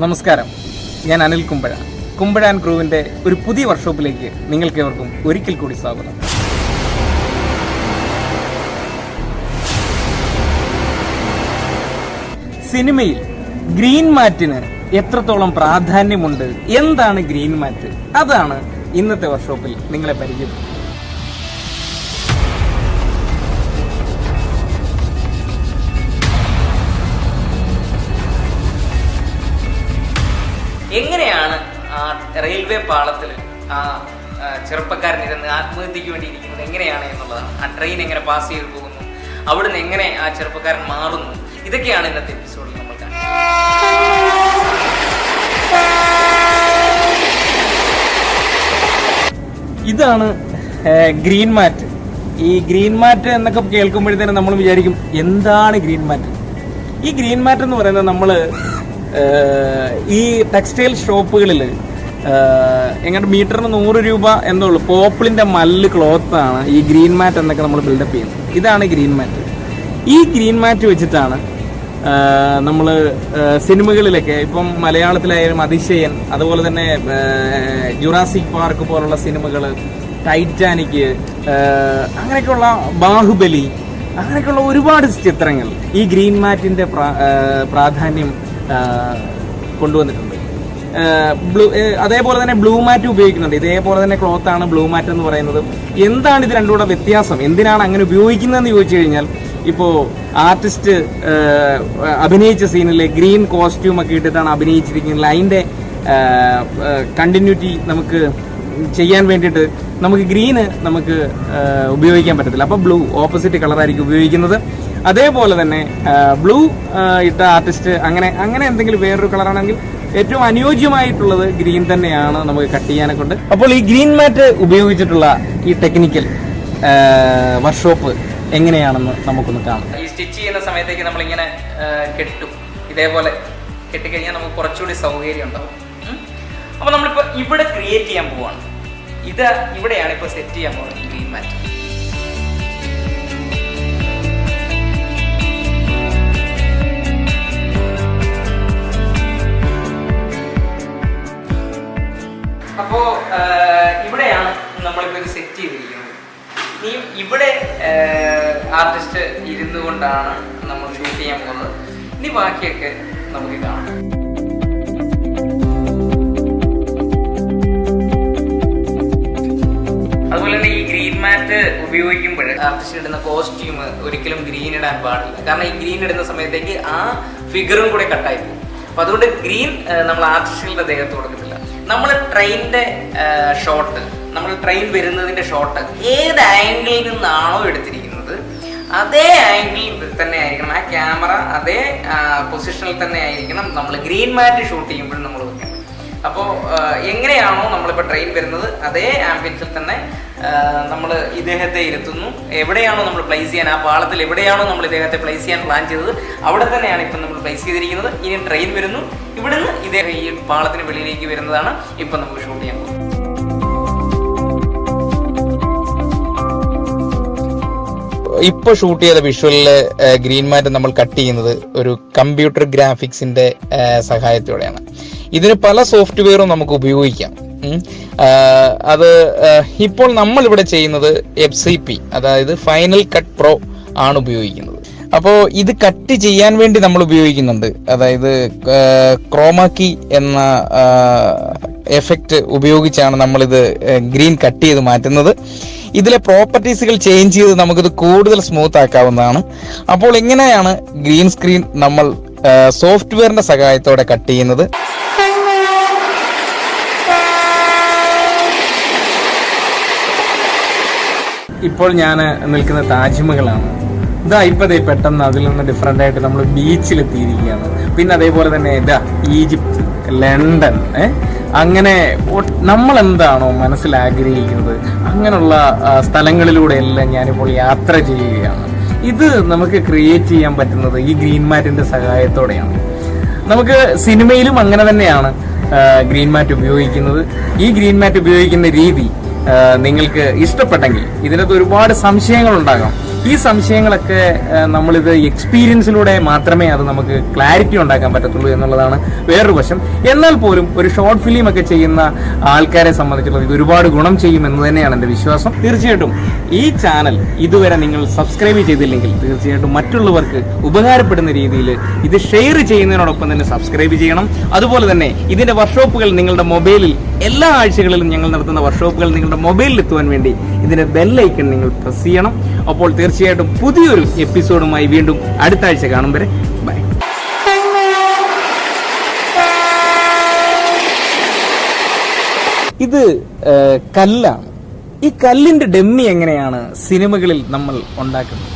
നമസ്കാരം. ഞാൻ അനിൽ കുമ്പഴ. കുമ്പഴ ആൻഡ് ക്രൂവിന്റെ ഒരു പുതിയ വർക്ക്ഷോപ്പിലേക്ക് നിങ്ങൾക്ക് ഏവർക്കും ഒരിക്കൽ കൂടി സ്വാഗതം. സിനിമയിൽ ഗ്രീൻ മാറ്റിന് എത്രത്തോളം പ്രാധാന്യമുണ്ട്? എന്താണ് ഗ്രീൻ മാറ്റ്? അതാണ് ഇന്നത്തെ വർക്ക്ഷോപ്പിൽ നിങ്ങളെ പരിചയപ്പെടുത്തുന്നത്. എങ്ങനെയാണ് ആ റെയിൽവേ പാളത്തിൽ ആ ചെറുപ്പക്കാരൻ ഇരുന്ന് ആത്മഹത്യക്ക് വേണ്ടി ഇരിക്കുന്നത്? എങ്ങനെയാണ് എന്നുള്ളതാണ്. ആ ട്രെയിൻ എങ്ങനെ പാസ് ചെയ്ത് പോകുന്നു? അവിടുന്ന് എങ്ങനെ ആ ചെറുപ്പക്കാരൻ മാറുന്നു? ഇതൊക്കെയാണ് ഇന്നത്തെ എപ്പിസോഡിൽ നമ്മൾ കാണുന്നത്. ഇതാണ് ഗ്രീൻ മാറ്റ് ഈ ഗ്രീൻ മാറ്റ് എന്നൊക്കെ കേൾക്കുമ്പോഴത്തേനും നമ്മൾ വിചാരിക്കും എന്താണ് ഗ്രീൻ മാറ്റ് ഈ ഗ്രീൻ മാറ്റ് എന്ന് പറയുന്നത് നമ്മൾ ഈ ടെക്സ്റ്റൈൽ ഷോപ്പുകളിൽ എങ്ങനെ മീറ്ററിന് നൂറ് രൂപ എന്നുള്ളൂ. പോപ്പിളിന്റെ മല്ല് ക്ലോത്ത് ആണ് ഈ ഗ്രീൻ മാറ്റ് എന്നൊക്കെ നമ്മൾ ബിൽഡപ്പ് ചെയ്യുന്നത്. ഇതാണ് ഗ്രീൻ മാറ്റ് ഈ ഗ്രീൻ മാറ്റ് വെച്ചിട്ടാണ് നമ്മൾ സിനിമകളിലൊക്കെ ഇപ്പം മലയാളത്തിലായാലും അതിശയൻ അതുപോലെ തന്നെ ജുറാസിക് പാർക്ക് പോലുള്ള സിനിമകൾ ടൈറ്റാനിക് അങ്ങനെയൊക്കെയുള്ള ബാഹുബലി അങ്ങനെയൊക്കെയുള്ള ഒരുപാട് ചിത്രങ്ങൾ ഈ ഗ്രീൻ മാറ്റിന്റെ പ്രാ- പ്രാധാന്യം കൊണ്ടുവന്നിട്ടുണ്ട്. ബ്ലൂ അതേപോലെ തന്നെ ബ്ലൂ മാറ്റ് ഉപയോഗിക്കുന്നുണ്ട്. ഇതേപോലെ തന്നെ ക്ലോത്ത് ആണ് ബ്ലൂ മാറ്റ് എന്ന് പറയുന്നത്. എന്താണ് ഇത് രണ്ടുകൂടെ വ്യത്യാസം? എന്തിനാണ് അങ്ങനെ ഉപയോഗിക്കുന്നതെന്ന് ചോദിച്ചു കഴിഞ്ഞാൽ ഇപ്പോൾ ആർട്ടിസ്റ്റ് അഭിനയിച്ച സീനിലെ ഗ്രീൻ കോസ്റ്റ്യൂം ഒക്കെ ഇട്ടിട്ടാണ് അഭിനയിച്ചിരിക്കുന്നത്. അതിന്റെ കണ്ടിന്യൂറ്റി നമുക്ക് ചെയ്യാൻ വേണ്ടിയിട്ട് നമുക്ക് ഗ്രീന് നമുക്ക് ഉപയോഗിക്കാൻ പറ്റത്തില്ല. അപ്പോൾ ബ്ലൂ ഓപ്പോസിറ്റ് കളറായിരിക്കും ഉപയോഗിക്കുന്നത്. അതേപോലെ തന്നെ ബ്ലൂ ഇട്ട ആർട്ടിസ്റ്റ് അങ്ങനെ അങ്ങനെ എന്തെങ്കിലും വേറൊരു കളറാണെങ്കിൽ ഏറ്റവും അനുയോജ്യമായിട്ടുള്ളത് ഗ്രീൻ തന്നെയാണ് നമുക്ക് കട്ട് ചെയ്യാനെ കൊണ്ട് അപ്പോൾ ഈ ഗ്രീൻ മാറ്റ് ഉപയോഗിച്ചിട്ടുള്ള ഈ ടെക്നിക്കൽ വർക്ക്ഷോപ്പ് എങ്ങനെയാണെന്ന് നമുക്കൊന്ന് കാണാം. ഈ സ്റ്റിച്ച് ചെയ്യുന്ന സമയത്തേക്ക് നമ്മളിങ്ങനെ കെട്ടും. ഇതേപോലെ കെട്ടിക്കഴിഞ്ഞാൽ നമുക്ക് കുറച്ചുകൂടി സൗകര്യം ഉണ്ടാവും. അപ്പൊ അപ്പോൾ നമ്മളിപ്പോൾ ഇവിടെ ക്രിയേറ്റ് ചെയ്യാൻ പോവാണ്. ഇത് ഇവിടെയാണ് ഇപ്പൊ സെറ്റ് ചെയ്യാൻ പോകുന്നത് ഈ ഗ്രീൻ മാറ്റ് നമ്മളിപ്പോ സെറ്റ് ചെയ്തിരിക്കുന്നത്. നീ ഇവിടെ ആർട്ടിസ്റ്റ് ഇരുന്നു കൊണ്ടാണ് നമ്മൾ ഷൂട്ട് ചെയ്യാൻ പോകുന്നത്. ഇനി ബാക്കിയൊക്കെ നമുക്ക് കാണാം. അതുപോലെ തന്നെ ഈ ഗ്രീൻ മാറ്റ് ഉപയോഗിക്കുമ്പോൾ ആർട്ടിസ്റ്റ് ഇടുന്ന കോസ്റ്റ്യൂം ഒരിക്കലും ഗ്രീൻ ഇടാൻ പാടില്ല. കാരണം ഈ ഗ്രീൻ ഇടുന്ന സമയത്തേക്ക് ആ ഫിഗറും കൂടെ കട്ടായി പോകും. അപ്പൊ അതുകൊണ്ട് ഗ്രീൻ നമ്മൾ ആർട്ടിസ്റ്റുകളുടെ ദേഹത്ത് കൊടുക്കത്തില്ല. നമ്മൾ ട്രെയിനിന്റെ ഷോട്ട് നമ്മൾ ട്രെയിൻ വരുന്നതിന്റെ ഷോട്ട് ഏത് ആംഗിളിൽ നിന്നാണോ എടുത്തിരിക്കുന്നത് അതേ ആംഗിളിൽ തന്നെ ആയിരിക്കണം ആ ക്യാമറ അതേ പൊസിഷനിൽ തന്നെ ആയിരിക്കണം നമ്മൾ ഗ്രീൻ മാറ്റ് ഷൂട്ട് ചെയ്യുമ്പോഴും നമ്മൾ വെക്കണം അപ്പോൾ എങ്ങനെയാണോ നമ്മളിപ്പോൾ ട്രെയിൻ വരുന്നത് അതേ ആംബിയൻസിൽ തന്നെ നമ്മൾ ഇദ്ദേഹത്തെ ഇരുത്തുന്നു. എവിടെയാണോ നമ്മൾ പ്ലേസ് ചെയ്യാൻ ആ പാളത്തിൽ എവിടെയാണോ നമ്മൾ ഇദ്ദേഹത്തെ പ്ലേസ് ചെയ്യാൻ പ്ലാൻ ചെയ്തത് അവിടെ തന്നെയാണ് ഇപ്പം നമ്മൾ പ്ലേസ് ചെയ്തിരിക്കുന്നത്. ഇനി ട്രെയിൻ വരുന്നു. ഇവിടുന്ന് ഇദ്ദേഹം ഈ പാളത്തിന് വെളിയിലേക്ക് വരുന്നതാണ് ഇപ്പം നമുക്ക് ഷൂട്ട് ചെയ്യാൻ പോകുന്നത്. ഇപ്പൊ ഷൂട്ട് ചെയ്ത വിഷ്വലിൽ ഗ്രീൻ മാറ്റ് നമ്മൾ കട്ട് ചെയ്യുന്നത് ഒരു കമ്പ്യൂട്ടർ ഗ്രാഫിക്സിന്റെ സഹായത്തോടെയാണ്. ഇതിന് പല സോഫ്റ്റ്വെയറും നമുക്ക് ഉപയോഗിക്കാം. അത് ഇപ്പോൾ നമ്മൾ ഇവിടെ ചെയ്യുന്നത് എഫ് സി പി അതായത് ഫൈനൽ കട്ട് പ്രോ ആണ് ഉപയോഗിക്കുന്നത്. അപ്പോൾ ഇത് കട്ട് ചെയ്യാൻ വേണ്ടി നമ്മൾ ഉപയോഗിക്കുന്നുണ്ട്. അതായത് ക്രോമാക്കി എന്ന എഫക്റ്റ് ഉപയോഗിച്ചാണ് നമ്മളിത് ഗ്രീൻ കട്ട് ചെയ്ത് മാറ്റുന്നത്. ഇതിലെ പ്രോപ്പർട്ടീസുകൾ ചേഞ്ച് ചെയ്ത് നമുക്കിത് കൂടുതൽ സ്മൂത്ത് ആക്കാവുന്നതാണ്. അപ്പോൾ എങ്ങനെയാണ് ഗ്രീൻ സ്ക്രീൻ നമ്മൾ സോഫ്റ്റ്വെയറിന്റെ സഹായത്തോടെ കട്ട് ചെയ്യുന്നത്? ഇപ്പോൾ ഞാൻ നിൽക്കുന്ന താജ്മഹലാണ്. ഇതാ ഇപ്പൊ പെട്ടെന്ന് അതിൽ നിന്ന് ഡിഫറെന്റ് ആയിട്ട് നമ്മൾ ബീച്ചിൽ എത്തിയിരിക്കുകയാണ്. പിന്നെ അതേപോലെ തന്നെ ഇതാ ഈജിപ്ത് ലണ്ടൻ അങ്ങനെ നമ്മൾ എന്താണോ മനസ്സിൽ ആഗ്രഹിക്കുന്നത് അങ്ങനെയുള്ള സ്ഥലങ്ങളിലൂടെ സ്ഥലങ്ങളിലൂടെയെല്ലാം ഞാനിപ്പോൾ യാത്ര ചെയ്യുകയാണ്. ഇത് നമുക്ക് ക്രിയേറ്റ് ചെയ്യാൻ പറ്റുന്നത് ഈ ഗ്രീൻ മാറ്റിന്റെ സഹായത്തോടെയാണ്. നമുക്ക് സിനിമയിലും അങ്ങനെ തന്നെയാണ് ഗ്രീൻ മാറ്റ് ഉപയോഗിക്കുന്നത്. ഈ ഗ്രീൻ മാറ്റ് ഉപയോഗിക്കുന്ന രീതി നിങ്ങൾക്ക് ഇഷ്ടപ്പെട്ടെങ്കിൽ ഇതിനകത്ത് ഒരുപാട് സംശയങ്ങൾ ഉണ്ടാകാം ഈ സംശയങ്ങളൊക്കെ നമ്മളിത് എക്സ്പീരിയൻസിലൂടെ മാത്രമേ അത് നമുക്ക് ക്ലാരിറ്റി ഉണ്ടാക്കാൻ പറ്റത്തുള്ളൂ എന്നുള്ളതാണ് വേറൊരു വശം. എന്നാൽ പോലും ഒരു ഷോർട്ട് ഫിലിം ഒക്കെ ചെയ്യുന്ന ആൾക്കാരെ സംബന്ധിച്ചുള്ള ഇത് ഒരുപാട് ഗുണം ചെയ്യും എന്ന് തന്നെയാണ് എന്റെ വിശ്വാസം. തീർച്ചയായിട്ടും ഈ ചാനൽ ഇതുവരെ നിങ്ങൾ സബ്സ്ക്രൈബ് ചെയ്തില്ലെങ്കിൽ തീർച്ചയായിട്ടും മറ്റുള്ളവർക്ക് ഉപകാരപ്പെടുന്ന രീതിയിൽ ഇത് ഷെയർ ചെയ്യുന്നതിനോടൊപ്പം തന്നെ സബ്സ്ക്രൈബ് ചെയ്യണം. അതുപോലെ തന്നെ ഇതിന്റെ വർക്ക്ഷോപ്പുകൾ നിങ്ങളുടെ മൊബൈലിൽ എല്ലാ ആഴ്ചകളിലും ഞങ്ങൾ നടത്തുന്ന വർക്ക്ഷോപ്പുകൾ നിങ്ങളുടെ മൊബൈലിൽ എത്തുവാൻ വേണ്ടി ഇതിന്റെ ബെല്ലൈക്കൺ നിങ്ങൾ പ്രസ് ചെയ്യണം. അപ്പോൾ തീർച്ചയായിട്ടും പുതിയൊരു എപ്പിസോഡുമായി വീണ്ടും അടുത്ത ആഴ്ച കാണും വരെ. ബൈ ഇത് കല്ലാണ്. ഈ കല്ലിന്റെ ഡെമ്മി എങ്ങനെയാണ് സിനിമകളിൽ നമ്മൾ ഉണ്ടാക്കുന്നത്?